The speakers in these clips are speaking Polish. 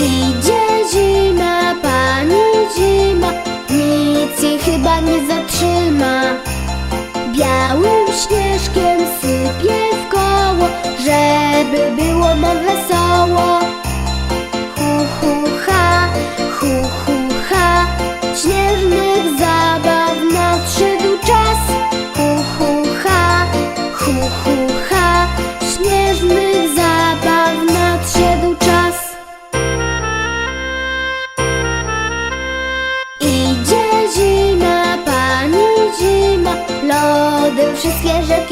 Idzie zima, pani zima, nic jej chyba nie zatrzyma. Białym śnieżkiem sypie w koło, żeby było nam wesoło. Hu, hu, Był się świeże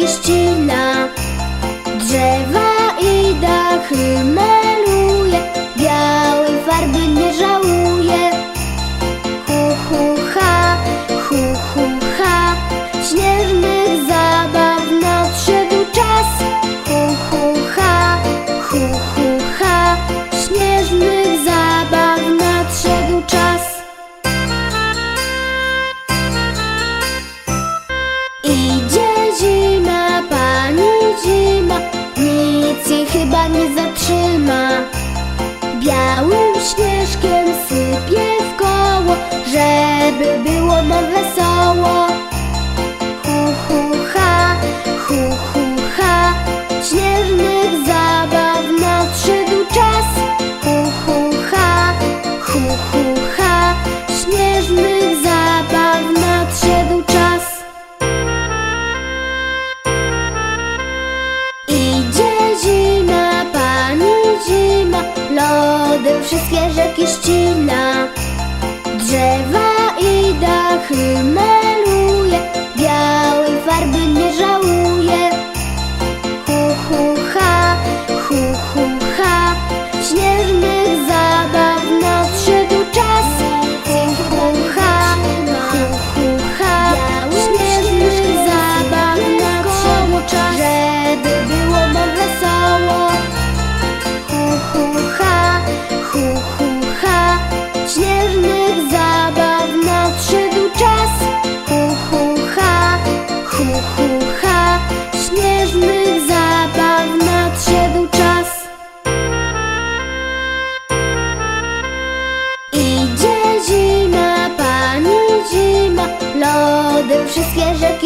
Drzewa i dachy. nie zatrzyma. Białym śnieżkiem sypie w koło Żeby było nam wesoło. wszystkie rzeki ścina, drzewa i dachy. wszystkie rzeczy.